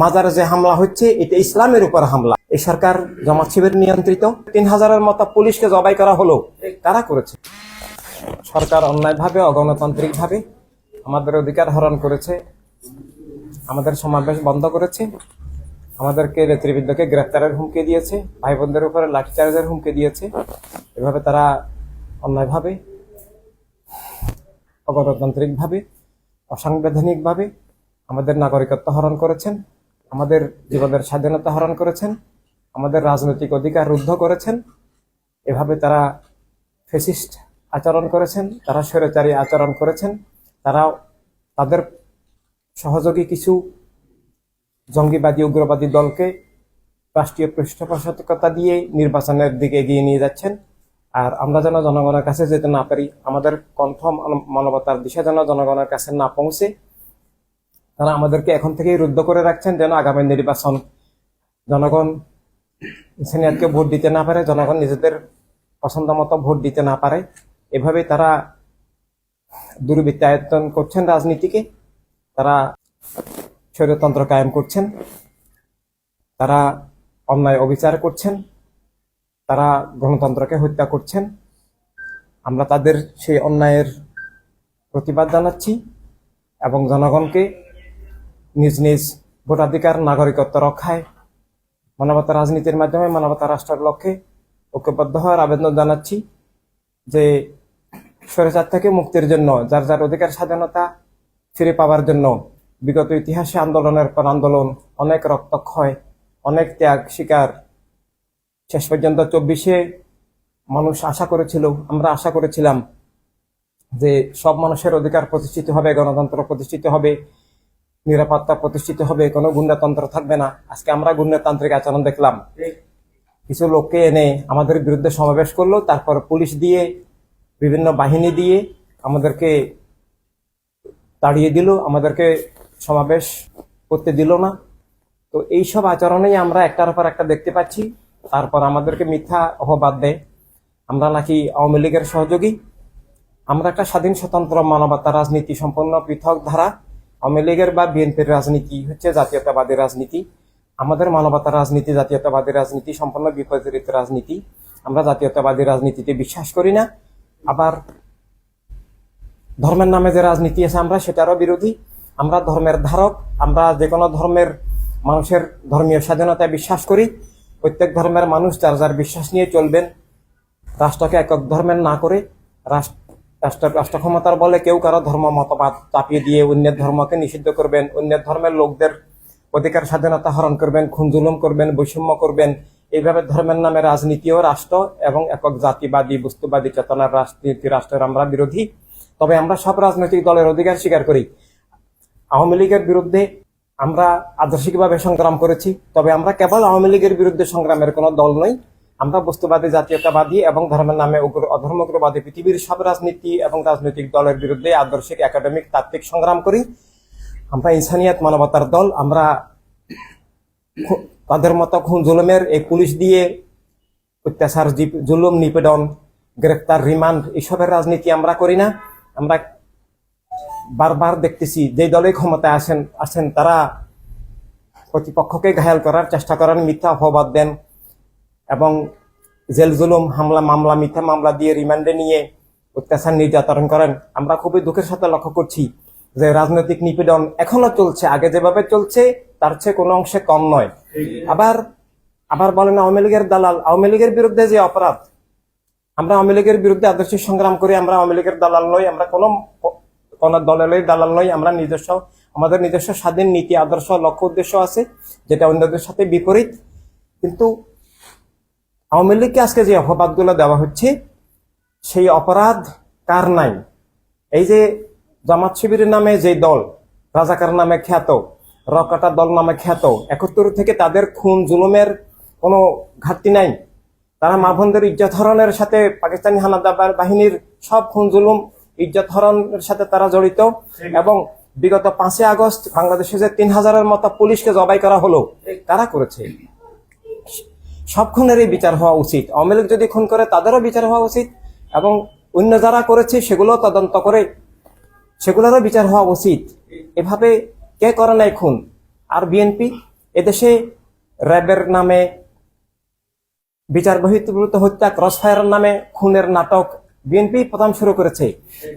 মাজারে যে হামলা হচ্ছে, এটা ইসলামের উপর হামলা। এই সরকার জামাত শিবির নিয়ন্ত্রিত। তিন হাজারের মতো পুলিশকে জবাই করা হলো কারা করেছে। সরকার অন্যায়ভাবে, অগণতান্ত্রিকভাবে আমাদের অধিকার হরণ করেছে। আমাদের সমাবেশ বন্ধ করেছে। আমাদেরকে নেতৃবৃন্দকে গ্রেপ্তারের হুমকি দিয়েছে। ভাই বোনদের উপরে লাঠিচার্জের হুমকি দিয়েছে। এভাবে তারা অন্যায়ভাবে, অগণতান্ত্রিকভাবে, অসাংবিধানিকভাবে আমাদের নাগরিকত্ব হরণ করেছেন। আমাদের জীবনের স্বাধীনতা হরণ করেছেন, আমাদের রাজনৈতিক অধিকার রুদ্ধ করেছেন, এভাবে তারা ফেসিস্ট আচরণ করেছেন, তারা স্বৈরাচারী আচরণ করেছেন, তারা তাদের সহযোগী কিছু জঙ্গিবাদী, উগ্রবাদী দলকে রাষ্ট্রীয় পৃষ্ঠপোষকতা দিয়ে নির্বাচনের দিকে এগিয়ে নিয়ে যাচ্ছেন। আর আমরা যেন জনগণের কাছে যেতে না পারি, আমাদের কণ্ঠ মানবতার দিশা যেন জনগণের কাছে না পৌঁছে তারা আমাদেরকে এখন থেকেই রুদ্ধ করে রাখছেন যেন আগামী নির্বাচন জনগণ সিনিয়রকে ভোট দিতে না পারে, জনগণ নিজেদের পছন্দ মতো ভোট দিতে না পারে। এভাবে তারা দুর্বৃত্তায়তন করছেন রাজনীতিকে। তারা স্বৈরতন্ত্র কায়েম করছেন। তারা অন্যায় অবিচার করছেন। তারা গণতন্ত্রকে হত্যা করছেন। আমরা তাদের সেই অন্যায়ের প্রতিবাদ জানাচ্ছি এবং জনগণকে নিজ নিজ ভোটাধিকার, নাগরিকত্ব রক্ষায় মানবতা রাজনীতির মাধ্যমে মানবতা রাষ্ট্রের লক্ষ্যে ঐক্যবদ্ধ হওয়ার আবেদন জানাচ্ছি যে স্বৈরাচার থেকে মুক্তির জন্য, যার যার অধিকার স্বাধীনতা ফিরে পাওয়ার জন্য বিগত ইতিহাসে আন্দোলনের পর আন্দোলন অনেক রক্তক্ষয় অনেক ত্যাগ শিকার। শেষ পর্যন্ত চব্বিশে মানুষ আশা করেছিল, আমরা আশা করেছিলাম যে সব মানুষের অধিকার প্রতিষ্ঠিত হবে, গণতন্ত্র প্রতিষ্ঠিত হবে। নিরাপত্তা প্রতিষ্ঠিত হবে, কোনো গুন্ডাতন্ত্র থাকবে না। আজকে আমরা গুন্ডাতান্ত্রিক আচরণ দেখলাম। কিছু লোককে এনে আমাদের বিরুদ্ধে সমাবেশ করল, তারপর পুলিশ দিয়ে, বিভিন্ন বাহিনী দিয়ে আমাদেরকে তাড়িয়ে দিল, আমাদেরকে সমাবেশ করতে দিল না। তো এইসব আচরণেই আমরা একটার পর একটা দেখতে পাচ্ছি। তারপর আমাদেরকে মিথ্যা অপবাদ দেয়। আমরা নাকি আওয়ামী লীগের সহযোগী। আমরা একটা স্বাধীন, স্বতন্ত্র মানবতা রাজনীতি সম্পন্ন পৃথক ধারা। আওয়ামী লীগের বা বিএনপির রাজনীতি হচ্ছে জাতীয়তাবাদী রাজনীতি। আমাদের মানবতার রাজনীতি জাতীয়তাবাদী রাজনীতি, সম্পূর্ণ বিপরীত রাজনীতি। আমরা জাতীয়তাবাদী রাজনীতিতে বিশ্বাস করি না। আবার ধর্মের নামে যে রাজনীতি আছে আমরা, সেটারও বিরোধী। আমরা ধর্মের ধারক, আমরা যে কোনো ধর্মের মানুষের ধর্মীয় স্বাধীনতায় বিশ্বাস করি। প্রত্যেক ধর্মের মানুষ যার যার বিশ্বাস নিয়ে চলবেন। রাষ্ট্রকে একক ধর্মের না করে রাষ্ট্র রাষ্ট্র রাষ্ট্র ক্ষমতার বলে কেউ কারও ধর্ম মতবাদ চাপিয়ে দিয়ে অন্যের ধর্মকে নিষিদ্ধ করবেন অন্যের ধর্মের লোকদের অধিকার, স্বাধীনতা হরণ করবেন খুনজুলুম করবেন, বৈষম্য করবেন। এইভাবে ধর্মের নামে রাজনীতি ও রাষ্ট্র এবং একক জাতিবাদী, বস্তুবাদী, চেতনার রাজনীতি, রাষ্ট্রের আমরা বিরোধী। তবে আমরা সব রাজনৈতিক দলের অধিকার স্বীকার করি। আওয়ামী লীগের বিরুদ্ধে আমরা আদর্শিকভাবে সংগ্রাম করেছি, তবে আমরা কেবল আওয়ামী লীগের বিরুদ্ধে সংগ্রামের কোনো দল নই। আমরা বস্তুবাদী, জাতীয়তাবাদী এবং ধর্মের নামে অধর্মগ্রবাদী পৃথিবীর সব রাজনীতি এবং রাজনৈতিক দলের বিরুদ্ধে আদর্শিক, একাডেমিক, তাত্ত্বিক সংগ্রাম করি। আমরা ইনসানিয়াত মানবতার দল, আমরা তাদের মতো খুন জুলুমের এই পুলিশ দিয়ে অত্যাচার জুলুম, নিপীড়ন, গ্রেপ্তার, রিমান্ড এসবের রাজনীতি আমরা করি না। আমরা বারবার দেখতেছি, যে দলে ক্ষমতায় আসেন আসেন তারা প্রতিপক্ষকে ঘায়াল করার চেষ্টা করেন, মিথ্যা অপবাদ দেন। এবং জেল জুলুম, হামলা, মামলা, মিথ্যা মামলা দিয়ে রিমান্ডে নিয়ে অত্যাচার নির্যাতন করেন। আমরা খুবই দুঃখের সাথে লক্ষ্য করছি যে রাজনৈতিক নিপীড়ন এখনও চলছে। আগে যেভাবে চলছে, তার চেয়ে কোনো অংশে কম নয়। আবার আবার বলেন আওয়ামী লীগের দালাল, আওয়ামী লীগের বিরুদ্ধে যে অপরাধ, আমরা আওয়ামী লীগের বিরুদ্ধে আদর্শ সংগ্রাম করি, আমরা আওয়ামী লীগের দালাল নই, আমরা কোনো কোন দলের দালাল নই, আমরা নিজস্ব, আমাদের নিজস্ব স্বাধীন নীতি, আদর্শ, লক্ষ্য, উদ্দেশ্য আছে, যেটা অন্যদের সাথে বিপরীত। কিন্তু আওয়ামী লীগকে আজকে যে অপবাদগুলো দেওয়া হচ্ছে, সেই অপরাধ কার নাই? এই যে জামাত শিবিরের নামে যে দল, রাজাকার নামে খ্যাত, রকাটা দল নামে খ্যাত, একাত্তর থেকে তাদের খুন, জুলুমের কোনো ঘাটতি নাই। তারা মা বোনদের ইজ্জত হরণের সাথে পাকিস্তানি হানাদার বাহিনীর সব খুন, জুলুম, ইজ্জত হরণের সাথে তারা জড়িত এবং বিগত পাঁচই আগস্ট বাংলাদেশে যে তিন হাজারের মতো পুলিশকে জবাই করা হলো কারা করেছে। সব খুনেরই বিচার হওয়া উচিত। আওয়ামী যদি খুন করে, তাদেরও বিচার হওয়া উচিত এবং অন্য যারা করেছে সেগুলো তদন্ত করে সেগুলোরও বিচার হওয়া উচিত। এভাবে কে করে নাই খুন? আর বিএনপি এদেশে র্যাবের নামে বিচার বহির্ভূত হত্যা, ক্রসফায়ারের নামে খুনের নাটক বিএনপি প্রথম শুরু করেছে।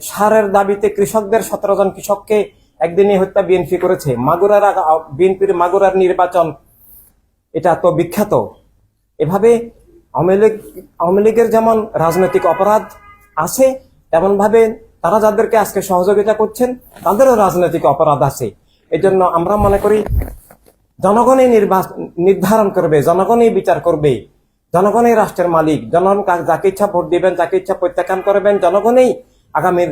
সারের দাবিতে কৃষকদের সতেরো জন কৃষককে একদিনে হত্যা বিএনপি করেছে। মাগুরার বিএনপির মাগুরার নির্বাচন, এটা তো বিখ্যাত। এভাবে আওয়ামী লীগ, আওয়ামী লীগের যেমন রাজনৈতিক অপরাধ আছে তেমন ভাবে তারা যাদেরকে আজকে সহযোগিতা করছেন, তাদেরও রাজনৈতিক অপরাধ আছে। এজন্য আমরা মনে করি জনগণই নির্বাচন নির্ধারণ করবে জনগণই বিচার করবে। জনগণই রাষ্ট্রের মালিক, জনগণ যাকে ইচ্ছা ভোট দিবেন, যাকে ইচ্ছা প্রত্যাখ্যান করবেন, জনগণই আগামীর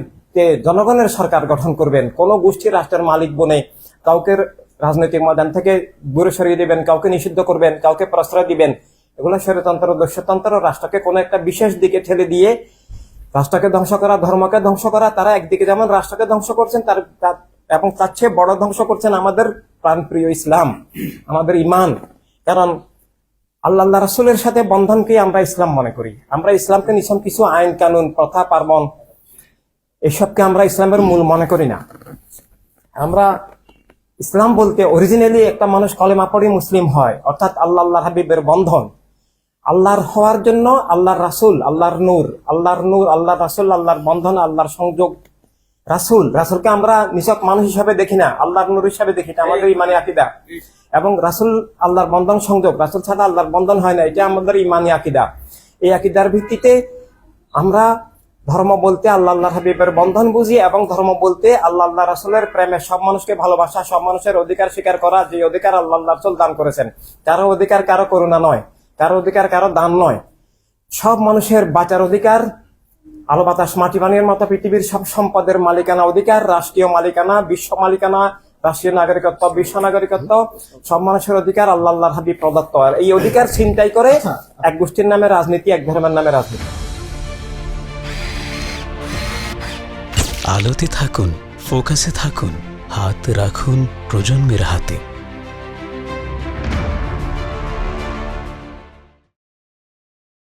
জনগণের সরকার গঠন করবেন। কোন গোষ্ঠী রাষ্ট্রের মালিক বনে কাউকে রাজনৈতিক ময়দান থেকে দূরে সরিয়ে দিবেন, কাউকে নিষিদ্ধ করবেন, কাউকে প্রশ্রয় দিবেন এগুলো স্বৈরতন্ত্র দস্যতন্ত্র রাষ্ট্রকে কোনো একটা বিশেষ দিকে ঠেলে দিয়ে রাষ্ট্রকে ধ্বংস করা, ধর্মকে ধ্বংস করা, তারা একদিকে যেমন রাষ্ট্রকে ধ্বংস করছেন, তার এবং তার চেয়ে বড় ধ্বংস করছেন আমাদের প্রাণপ্রিয় ইসলাম, আমাদের ইমান। কারণ আল্লাহ আল্লাহ রাসুলের সাথে বন্ধনকেই আমরা ইসলাম মনে করি। আমরা ইসলামকে নিছন কিছু আইন কানুন, প্রথা, পার্বণ, এসবকে আমরা ইসলামের মূল মনে করি না। আমরা ইসলাম বলতে অরিজিনালি একটা মানুষ কলেমা পড়ে মুসলিম হয়, অর্থাৎ আল্লাহ আল্লাহ হাবিবের বন্ধন। আল্লাহর হওয়ার জন্য আল্লাহর রাসুল, আল্লাহর নূর আল্লাহর নূর, আল্লাহর রাসুল, আল্লাহর বন্ধন, আল্লাহর সংযোগ। রাসুল, রাসুলকে আমরা নিছক মানুষ হিসাবে দেখি না, আল্লাহর নূর হিসাবে দেখি, এটা আমাদের ইমানি আকিদা। এবং রাসুল আল্লাহর বন্ধন সংযোগ, রাসুল ছাড়া আল্লাহর বন্ধন হয় না, এটা আমাদের ইমানি আকিদা। এই আকিদার ভিত্তিতে আমরা ধর্ম বলতে আল্লাহ আল্লাহ হাবিবের বন্ধন বুঝি এবং ধর্ম বলতে আল্লাহ আল্লাহ রাসুলের প্রেমে সব মানুষকে ভালোবাসা, সব মানুষের অধিকার স্বীকার করা, যে অধিকার আল্লাহ রাসুল দান করেছেন। কারও অধিকার, কারও করুণা নয়। কারও অধিকার, কারও দান নয়। সব মানুষের বাঁচার অধিকার, আলো বাতাস, মাটি পানির মতো পৃথিবীর সব সম্পদের মালিকানা অধিকার, রাষ্ট্রীয় মালিকানা, বিশ্ব মালিকানা, রাষ্ট্রীয় নাগরিকত্ব, বিশ্ব নাগরিকত্ব, সব মানুষের অধিকার আল্লাহ আল্লাহর হাবিব প্রদত্ত। আর এই অধিকার ছিনতাই করে এক গোষ্ঠীর নামে রাজনীতি, এক ধর্মের নামে রাজনীতি। আলোতে থাকুন, ফোকাসে থাকুন, হাত রাখুন প্রজন্মের হাতে।